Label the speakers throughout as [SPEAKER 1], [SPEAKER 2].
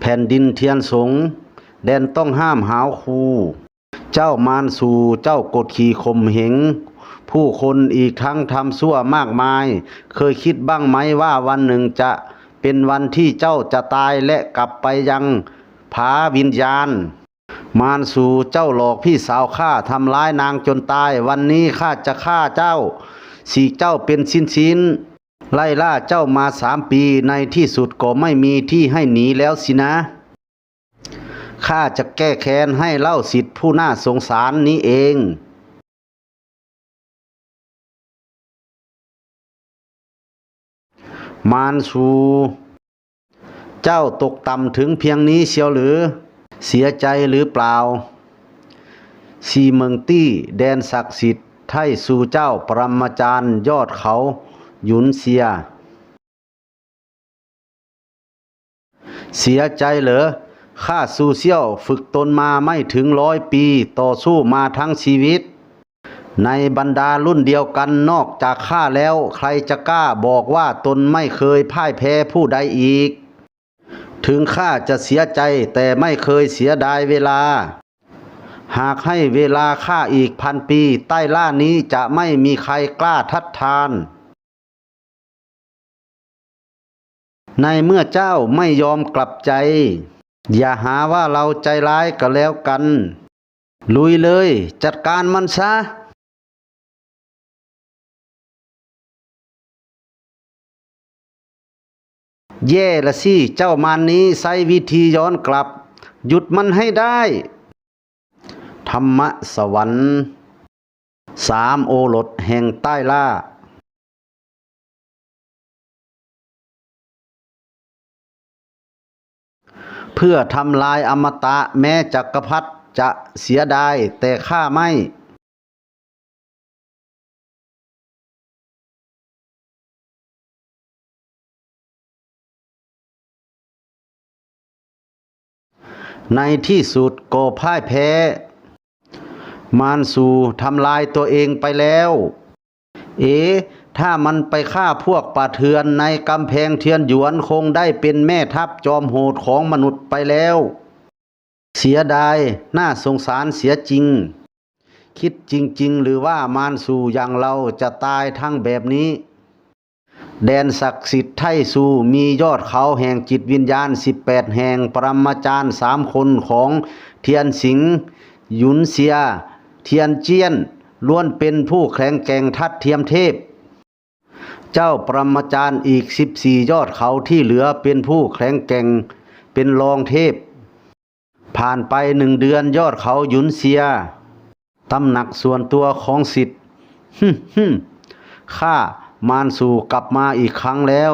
[SPEAKER 1] แผ่นดินเทียนสง แดนต้องห้ามหาวคู เจ้ามารสู่เจ้ากดขี่ข่มเหง ผู้คนอีกทั้งทำชั่วมากมาย เคยคิดบ้างไหมว่าวันหนึ่งจะเป็นวันที่เจ้าจะตายและกลับไปยังผาวิญญาณ มารสู่เจ้าหลอกพี่สาวข้าทำร้ายนางจนตาย วันนี้ข้าจะฆ่าเจ้าสีเจ้าเป็นชิ้นชิ้นๆ ไล่ล่าเจ้ามาสามปีในที่สุดก็ไม่มีที่ให้หนีแล้วสินะ ข้าจะแก้แค้นให้เล่าสิทธิผู้น่าสงสารนี้เองมารชูเจ้าตกต่ำถึงเพียงนี้เชียวหรือ เสียใจหรือเปล่า สีเมืองตี้แดนศักดิ์สิทธิ์ไทสู่เจ้าปรมาจารย์ยอดเขา หยุนเสีย เสียใจเหรอข้าซูเซียวฝึกตนมาไม่ถึงร้อยปีต่อสู้มาทั้งชีวิต ในบรรดารุ่นเดียวกันนอกจากข้าแล้วใครจะกล้าบอกว่าตนไม่เคยพ่ายแพ้ผู้ใดอีก ถึงข้าจะเสียใจแต่ไม่เคยเสียดายเวลา หากให้เวลาข้าอีกพันปี ใต้ล่านี้จะไม่มีใครกล้าทัดทาน ในเมื่อเจ้าไม่ยอมกลับใจ อย่าหาว่าเราใจร้ายก็แล้วกัน ลุยเลยจัดการมันซะแย่ละสิเจ้ามานนี้ใช้วิธีย้อนกลับ หยุดมันให้ได้ ธรรมสวรรค์สามโอรสแห่งใต้ล่า เพื่อทำลายอมตะแม้จักรพรรดิจะเสียดายแต่ข้าไม่ในที่สุดก็พ่ายแพ้ มารสูทำลายตัวเองไปแล้ว เอ๋ ถ้ามันไปฆ่าพวกป่าเถื่อนในกำแพงเทียนหยวนคงได้เป็นแม่ทัพจอมโหดของมนุษย์ไปแล้ว เสียดาย น่าสงสารเสียจริง คิดจริง ๆ หรือว่ามารสู่อย่างเราจะตายทั้งแบบนี้ แดนศักดิ์สิทธิ์ไทซูมียอดเขาแห่งจิตวิญญาณ 18 แห่งปรมาจารย์สามคนของเทียนสิงห์ยุนเซีย เทียนเจียนล้วนเป็นผู้แข็งแกร่งทัดเทียมเทพ เจ้าปรมาจารย์อีก14ยอดเขาที่เหลือเป็นผู้แข็งแกร่งเป็นรองเทพ ผ่านไปหนึ่งเดือนยอดเขาหยุนเซียตำหนักส่วนตัวของสิทธิ์ฮึมฮึมข้ามารสู่กลับมาอีกครั้งแล้ว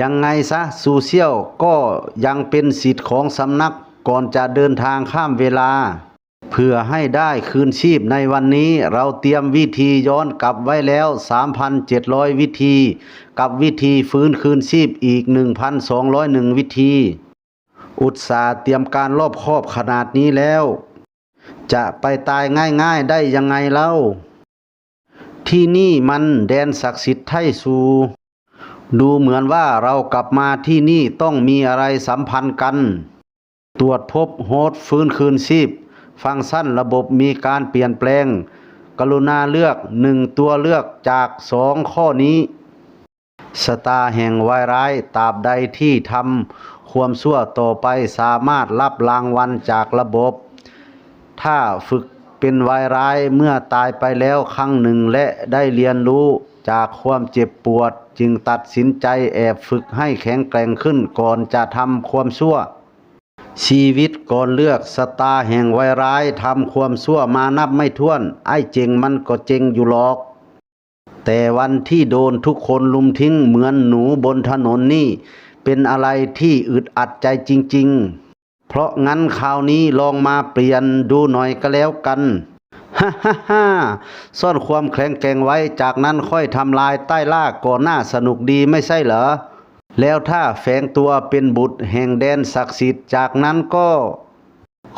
[SPEAKER 1] ยังไงซะซูเซียวก็ยังเป็นสิทธิ์ของสำนักก่อนจะเดินทางข้ามเวลา เพื่อให้ได้คืนชีพในวันนี้เราเตรียมวิธีย้อนกลับไว้แล้ว 3,700 วิธี กับวิธีฟื้นคืนชีพอีก 1,201 วิธี อุตสาห์เตรียมการรอบคอบขนาดนี้แล้ว จะไปตายง่ายๆได้ยังไงเล่า ที่นี่มันแดนศักดิ์สิทธิ์ไทซูดูเหมือนว่าเรากลับมาที่นี่ต้องมีอะไรสัมพันธ์กัน ตรวจพบโฮสฟื้นคืนชีพ ฟังก์ชันระบบมีการเปลี่ยนแปลง กรุณาเลือกหนึ่งตัวเลือกจากสองข้อนี้สตาแห่งวายร้ายตราบใดที่ทำความชั่วต่อไปสามารถรับรางวัลจากระบบ ถ้าฝึกเป็นวายร้ายเมื่อตายไปแล้วครั้งหนึ่งและได้เรียนรู้จากความเจ็บปวด จึงตัดสินใจแอบฝึกให้แข็งแกร่งขึ้นก่อนจะทำความชั่ว ชีวิตก่อนเลือกสตาแห่งไวร้ายทำความชั่วมานับไม่ถ้วน ไอ้เจงมันก็เจงอยู่หรอก แต่วันที่โดนทุกคนลุมทิ้งเหมือนหนูบนถนนนี่ เป็นอะไรที่อึดอัดใจจริง ๆ เพราะงั้นคราวนี้ลองมาเปลี่ยนดูหน่อยก็แล้วกันฮ่าฮ่าฮ่าซ่อนความแข็งแกร่งไว้จากนั้นค่อยทำลายใต้ล่าก่อนหน้าสนุกดีไม่ใช่เหรอ แล้วถ้าแฝงตัวเป็นบุตรแห่งแดนศักดิ์สิทธิ์จากนั้นก็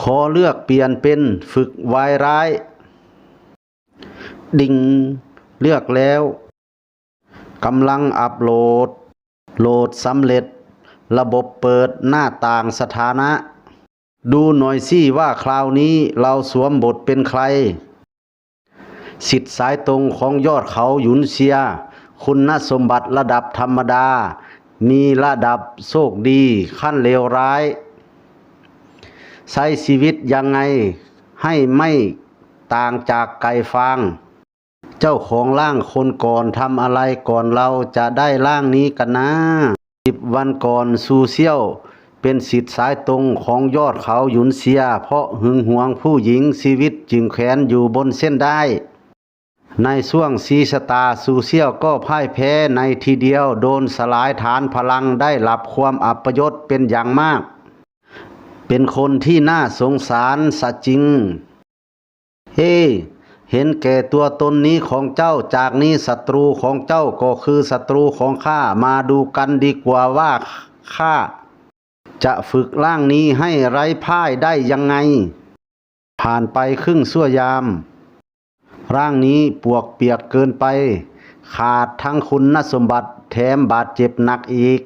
[SPEAKER 1] ขอเลือกเปลี่ยนเป็นฝึกวายร้าย ดิ่ง เลือกแล้วกำลังอัปโหลด โหลดสำเร็จ ระบบเปิดหน้าต่างสถานะ ดูหน่อยสิว่าคราวนี้เราสวมบทเป็นใคร สิทธิ์สายตรงของยอดเขาหยุนเซีย คุณสมบัติระดับธรรมดา มีระดับโชคดีขั้นเลวร้าย ใช้ชีวิตยังไงให้ไม่ต่างจากไก่ฟาง เจ้าของร่างคนก่อนทำอะไรก่อนเราจะได้ร่างนี้กันนะสิบวันก่อนซูเซียวเป็นสิทธิ์สายตรงของยอดเขาหยุนเซีย เพราะหึงหวงผู้หญิงชีวิตจึงแขวนอยู่บนเส้นได้ ในช่วงซีสตาร์ซูเซียวก็พ่ายแพ้ในทีเดียวโดนสลายฐานพลังได้รับความอัปยศเป็นอย่างมาก เป็นคนที่น่าสงสารสะจริง เฮ้เห็นแก่ตัวตนนี้ของเจ้าจากนี้ศัตรูของเจ้าก็คือศัตรูของข้ามาดูกันดีกว่าว่าข้าจะฝึกร่างนี้ให้ไร้พ่ายได้ยังไง ผ่านไปครึ่งชั่วยาม ร่างนี้ปวกเปียกเกินไป ขาดทั้งคุณสมบัติแถมบาดเจ็บหนักอีก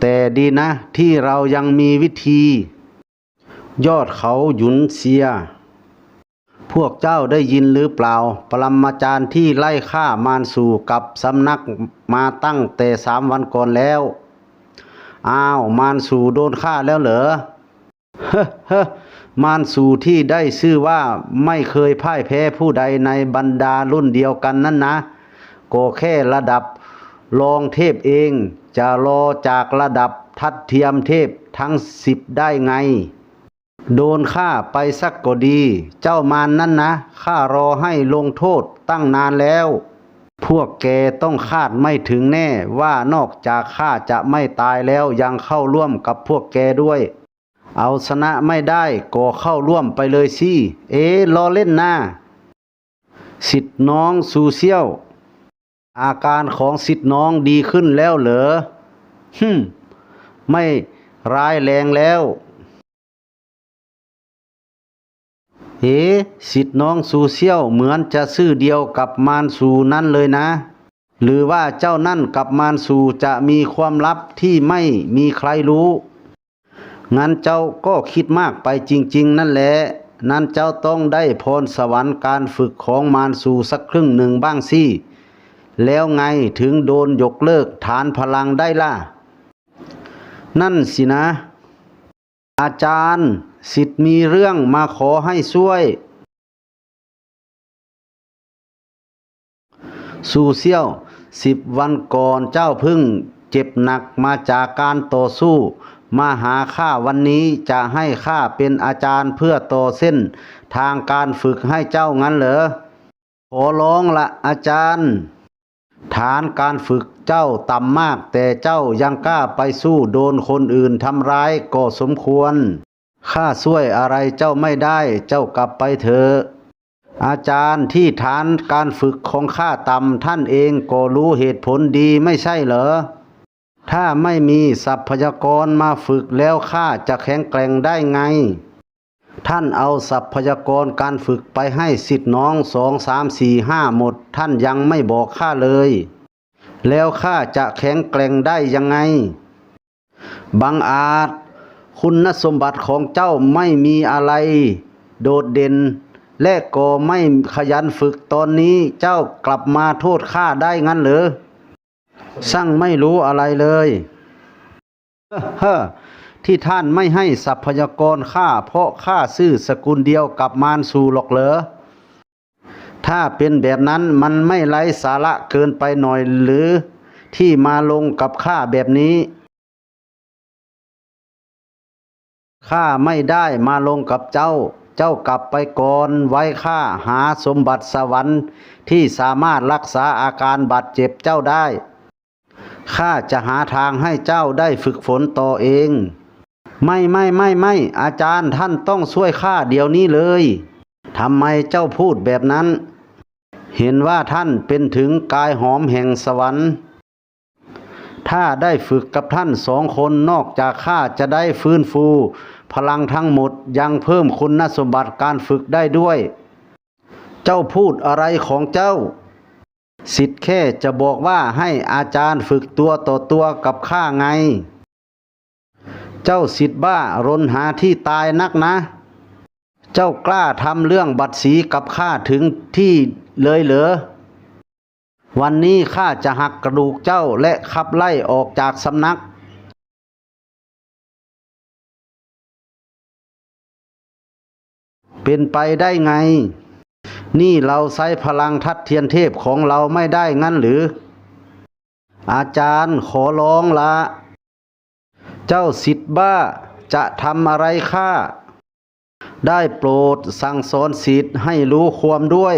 [SPEAKER 1] แต่ดีนะที่เรายังมีวิธี ยอดเขาหยุนเซีย พวกเจ้าได้ยินหรือเปล่า ปรมาจารย์ที่ไล่ฆ่ามารสู่กับสำนักมาตั้งแต่สามวันก่อนแล้ว อ้าว มารสู่โดนฆ่าแล้วเหรอ เฮ้เฮ้อ มารสู่ที่ได้ชื่อว่าไม่เคยพ่ายแพ้ผู้ใดในบรรดารุ่นเดียวกันนั่นนะก็แค่ระดับรองเทพเองจะรอจากระดับทัดเทียมเทพทั้งสิบได้ไง โดนฆ่าไปสักก็ดี เจ้ามานนั่นนะข้ารอให้ลงโทษตั้งนานแล้ว พวกแกต้องคาดไม่ถึงแน่ว่านอกจากข้าจะไม่ตายแล้วยังเข้าร่วมกับพวกแกด้วย เอาชนะไม่ได้ก็เข้าร่วมไปเลยสิ เอ๊ะล้อเล่นนะสิทธิ์น้องซูเซียว อาการของสิทธิ์น้องดีขึ้นแล้วเหรอฮึมไม่ร้ายแรงแล้ว เอ๋สิทธิ์น้องซูเซียวเหมือนจะซื่อเดียวกับมารสูนั่นเลยนะ หรือว่าเจ้านั่นกับมารสูจะมีความลับที่ไม่มีใครรู้ งั้นเจ้าก็คิดมากไปจริง ๆ นั่นแหละนั่นเจ้าต้องได้พรสวรรค์การฝึกของมารสู่สักครึ่งหนึ่งบ้างสิแล้วไงถึงโดนยกเลิกฐานพลังได้ล่ะ นั่นสินะ อาจารย์สิทธิ์มีเรื่องมาขอให้ช่วยซูเซี่ยวสิบวันก่อนเจ้าพึ่งเจ็บหนักมาจากการต่อสู้ มาหาข้าวันนี้จะให้ข้าเป็นอาจารย์เพื่อต่อเส้น ทางการฝึกให้เจ้างั้นเหรอขอร้องละอาจารย์ ฐานการฝึกเจ้าต่ำมาก แต่เจ้ายังกล้าไปสู้โดนคนอื่นทำร้ายก็สมควรข้าช่วยอะไรเจ้าไม่ได้ เจ้ากลับไปเถอะอาจารย์ที่ฐานการฝึกของข้าต่ำท่านเองก็รู้เหตุผลดีไม่ใช่เหรอ ถ้าไม่มีทรัพยากรมาฝึกแล้วข้าจะแข็งแกร่งได้ไง ท่านเอาทรัพยากรการฝึกไปให้สิทธิ์น้องสองสามสี่ห้าหมด ท่านยังไม่บอกข้าเลย แล้วข้าจะแข็งแกร่งได้ยังไง บังอาจ คุณสมบัติของเจ้าไม่มีอะไร โดดเด่น และก็ไม่ขยันฝึกตอนนี้เจ้ากลับมาโทษข้าได้งั้นเหรอ ช่างไม่รู้อะไรเลยเฮ้อที่ท่านไม่ให้ทรัพยากรข้าเพราะข้าซื่อสกุลเดียวกับมารสูหรอกเหรอถ้าเป็นแบบนั้นมันไม่ไร้สาระเกินไปหน่อยหรือที่มาลงกับข้าแบบนี้ข้าไม่ได้มาลงกับเจ้า เจ้ากลับไปก่อนไว้ข้าหาสมบัติสวรรค์ที่สามารถรักษาอาการบาดเจ็บเจ้าได้ ข้าจะหาทางให้เจ้าได้ฝึกฝนต่อเอง ไม่ไม่ไม่ไม่อาจารย์ท่านต้องช่วยข้าเดี๋ยวนี้เลยทำไมเจ้าพูดแบบนั้น เห็นว่าท่านเป็นถึงกายหอมแห่งสวรรค์ ถ้าได้ฝึกกับท่านสองคนนอกจากข้าจะได้ฟื้นฟู พลังทั้งหมดยังเพิ่มคุณสมบัติการฝึกได้ด้วย เจ้าพูดอะไรของเจ้า สิทธิ์แค่จะบอกว่าให้อาจารย์ฝึกตัวต่อตัวกับข้าไง เจ้าสิทธิ์บ้ารนหาที่ตายนักนะ เจ้ากล้าทำเรื่องบัตรสีกับข้าถึงที่เลยเหรอ วันนี้ข้าจะหักกระดูกเจ้าและขับไล่ออกจากสำนักเป็นไปได้ไง นี่เราใช้พลังทัดเทียนเทพของเราไม่ได้งั้นหรือ อาจารย์ขอร้องละ เจ้าสิทธิ์บ้าจะทำอะไรข้าได้โปรดสั่งสอนสิทธิ์ให้รู้ความด้วย